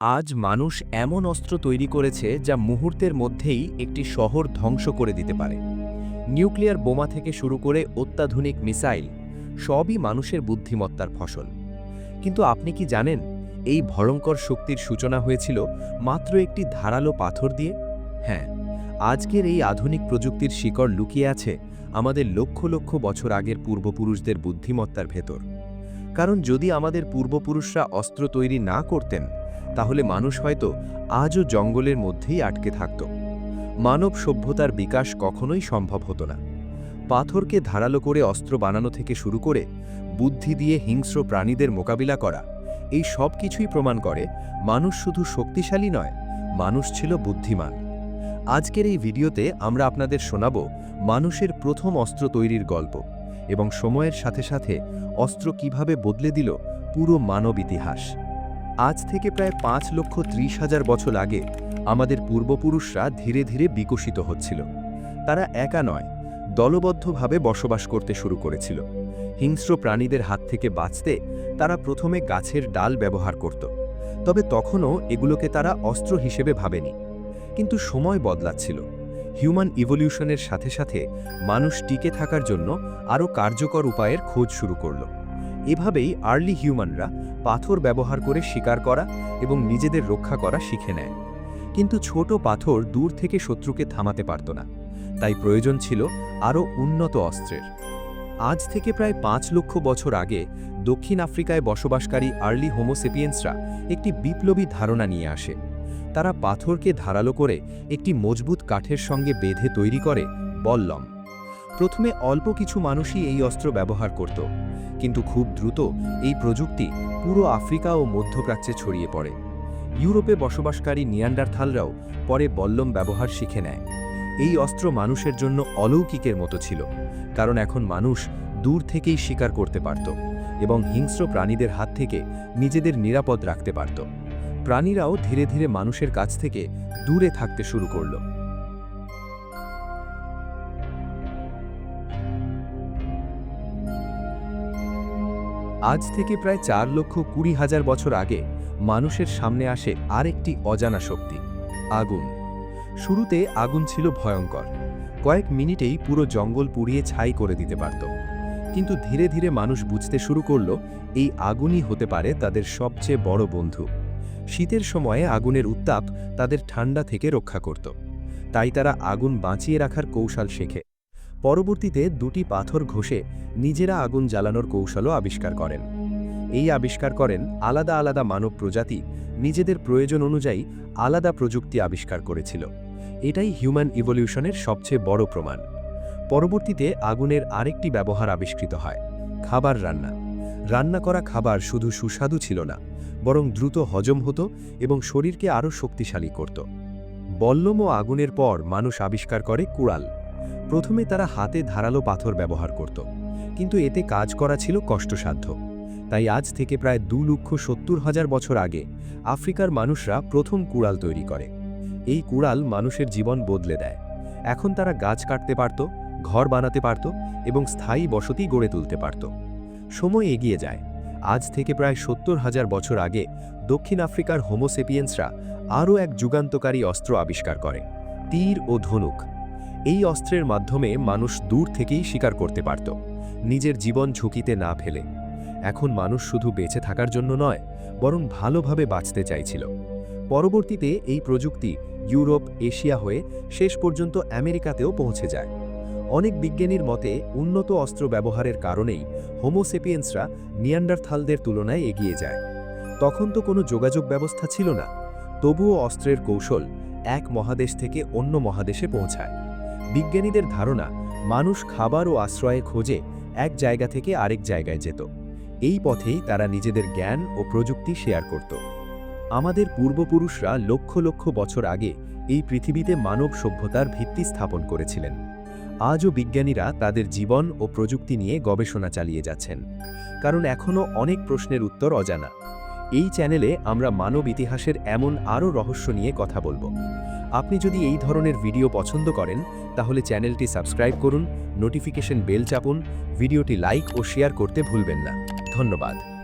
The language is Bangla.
আজ মানুষ এমন অস্ত্র তৈরি করেছে যা মুহূর্তের মধ্যেই একটি শহর ধ্বংস করে দিতে পারে। নিউক্লিয়ার বোমা থেকে শুরু করে অত্যাধুনিক মিসাইল সবই মানুষের বুদ্ধিমত্তার ফসল। কিন্তু আপনি কি জানেন, এই ভয়ঙ্কর শক্তির সূচনা হয়েছিল মাত্র একটি ধারালো পাথর দিয়ে? হ্যাঁ আজকের এই আধুনিক প্রযুক্তির শিকড় লুকিয়ে আছে আমাদের লক্ষ লক্ষ বছর আগের পূর্বপুরুষদের বুদ্ধিমত্তার ভেতর। কারণ যদি আমাদের পূর্বপুরুষরা অস্ত্র তৈরি না করতেন তাহলে মানুষ হয়তো আজও জঙ্গলের মধ্যেই আটকে থাকত। মানব সভ্যতার বিকাশ কখনোই সম্ভব হতো না। পাথরকে ধারালো করে অস্ত্র বানানো থেকে শুরু করে বুদ্ধি দিয়ে হিংস্র প্রাণীদের মোকাবিলা করা, এই সব কিছুই প্রমাণ করে মানুষ শুধু শক্তিশালী নয়, মানুষ ছিল বুদ্ধিমান। আজকের এই ভিডিওতে আমরা আপনাদের শোনাব মানুষের প্রথম অস্ত্র তৈরির গল্প এবং সময়ের সাথে সাথে অস্ত্র কীভাবে বদলে দিল পুরো মানব ইতিহাস। আজ থেকে প্রায় পাঁচ লক্ষ ত্রিশ হাজার বছর আগে আমাদের পূর্বপুরুষরা ধীরে ধীরে বিকশিত হচ্ছিল। তারা একা নয়, দলবদ্ধভাবে বসবাস করতে শুরু করেছিল। হিংস্র প্রাণীদের হাত থেকে বাঁচতে তারা প্রথমে গাছের ডাল ব্যবহার করত, তবে তখনও এগুলোকে তারা অস্ত্র হিসেবে ভাবেনি। কিন্তু সময় বদলাচ্ছিল। হিউম্যান ইভলিউশনের সাথে সাথে মানুষ টিকে থাকার জন্য আরও কার্যকর উপায়ের খোঁজ শুরু করল। এভাবেই আর্লি হিউম্যানরা পাথর ব্যবহার করে শিকার করা এবং নিজেদের রক্ষা করা শিখে নেয়। কিন্তু ছোট পাথর দূর থেকে শত্রুকে থামাতে পারত না। তাই প্রয়োজন ছিল আরও উন্নত অস্ত্রের। আজ থেকে প্রায় পাঁচ লক্ষ বছর আগে দক্ষিণ আফ্রিকায় বসবাসকারী আর্লি হোমোসেপিয়েন্সরা একটি বিপ্লবী ধারণা নিয়ে আসে। তারা পাথরকে ধারালো করে একটি মজবুত কাঠের সঙ্গে বেঁধে তৈরি করে বল্লম। প্রথমে অল্প কিছু মানুষই এই অস্ত্র ব্যবহার করত, কিন্তু খুব দ্রুত এই প্রযুক্তি পুরো আফ্রিকা ও মধ্যপ্রাচ্যে ছড়িয়ে পড়ে। ইউরোপে বসবাসকারী নিয়ান্ডারথালরাও পরে বল্লম ব্যবহার শিখে নেয়। এই অস্ত্র মানুষের জন্য অলৌকিকের মতো ছিল, কারণ এখন মানুষ দূর থেকেই শিকার করতে পারত এবং হিংস্র প্রাণীদের হাত থেকে নিজেদের নিরাপদ রাখতে পারত। প্রাণীরাও ধীরে ধীরে মানুষের কাছ থেকে দূরে থাকতে শুরু করল। আজ থেকে প্রায় চার লক্ষ কুড়ি হাজার বছর আগে মানুষের সামনে আসে আরেকটি অজানা শক্তি, আগুন। শুরুতে আগুন ছিল ভয়ঙ্কর। কয়েক মিনিটেই পুরো জঙ্গল পুড়িয়ে ছাই করে দিতে পারত। কিন্তু ধীরে ধীরে মানুষ বুঝতে শুরু করল, এই আগুনই হতে পারে তাদের সবচেয়ে বড় বন্ধু। শীতের সময়ে আগুনের উত্তাপ তাদের ঠান্ডা থেকে রক্ষা করত। তাই তারা আগুন বাঁচিয়ে রাখার কৌশল শেখে। পরবর্তীতে দুটি পাথর ঘষে নিজেরা আগুন জ্বালানোর কৌশলও আবিষ্কার করেন। এই আবিষ্কার করেন আলাদা আলাদা মানব প্রজাতি নিজেদের প্রয়োজন অনুযায়ী আলাদা প্রযুক্তি আবিষ্কার করেছিল। এটাই হিউম্যান ইভলিউশনের সবচেয়ে বড় প্রমাণ। পরবর্তীতে আগুনের আরেকটি ব্যবহার আবিষ্কৃত হয়, খাবার রান্না। রান্না করা খাবার শুধু সুস্বাদু ছিল না, বরং দ্রুত হজম হতো এবং শরীরকে আরও শক্তিশালী করত। বল্লম ও আগুনের পর মানুষ আবিষ্কার করে কুড়াল। প্রথমে তারা হাতে ধারালো পাথর ব্যবহার করত, কিন্তু এতে কাজ করা ছিল কষ্টসাধ্য। তাই আজ থেকে প্রায় দু লক্ষ সত্তর হাজার বছর আগে আফ্রিকার মানুষরা প্রথম কুড়াল তৈরি করে। এই কুড়াল মানুষের জীবন বদলে দেয়। এখন তারা গাছ কাটতে পারত, ঘর বানাতে পারত এবং স্থায়ী বসতি গড়ে তুলতে পারত। সময় এগিয়ে যায়। আজ থেকে প্রায় সত্তর হাজার বছর আগে দক্ষিণ আফ্রিকার হোমোসেপিয়েন্সরা আরও এক যুগান্তকারী অস্ত্র আবিষ্কার করে, তীর ও ধনুক। এই অস্ত্রের মাধ্যমে মানুষ দূর থেকেই শিকার করতে পারত, নিজের জীবন ঝুঁকিতে না ফেলে। এখন মানুষ শুধু বেঁচে থাকার জন্য নয়, বরং ভালোভাবে বাঁচতে চাইছিল। পরবর্তীতে এই প্রযুক্তি ইউরোপ, এশিয়া হয়ে শেষ পর্যন্ত আমেরিকাতেও পৌঁছে যায়। অনেক বিজ্ঞানীর মতে, উন্নত অস্ত্র ব্যবহারের কারণেই হোমোসেপিয়েন্সরা নিয়ান্ডারথালদের তুলনায় এগিয়ে যায়। তখন তো কোনো যোগাযোগ ব্যবস্থা ছিল না, তবুও অস্ত্রের কৌশল এক মহাদেশ থেকে অন্য মহাদেশে পৌঁছায়। বিজ্ঞানীদের ধারণা, মানুষ খাবার ও আশ্রয়ে খোঁজে এক জায়গা থেকে আরেক জায়গায় যেত। এই পথেই তারা নিজেদের জ্ঞান ও প্রযুক্তি শেয়ার করত। আমাদের পূর্বপুরুষরা লক্ষ লক্ষ বছর আগে এই পৃথিবীতে মানব সভ্যতার ভিত্তি স্থাপন করেছিলেন। আজও বিজ্ঞানীরা তাদের জীবন ও প্রযুক্তি নিয়ে গবেষণা চালিয়ে যাচ্ছেন। কারণ এখনও অনেক প্রশ্নের উত্তর অজানা। এই চ্যানেলে আমরা মানব ইতিহাসের এমন আরও রহস্য নিয়ে কথা বলব। আপনি যদি এই ধরনের ভিডিও পছন্দ করেন, তাহলে চ্যানেলটি সাবস্ক্রাইব করুন, নোটিফিকেশন বেল চাপুন, ভিডিওটি লাইক ও শেয়ার করতে ভুলবেন না। ধন্যবাদ।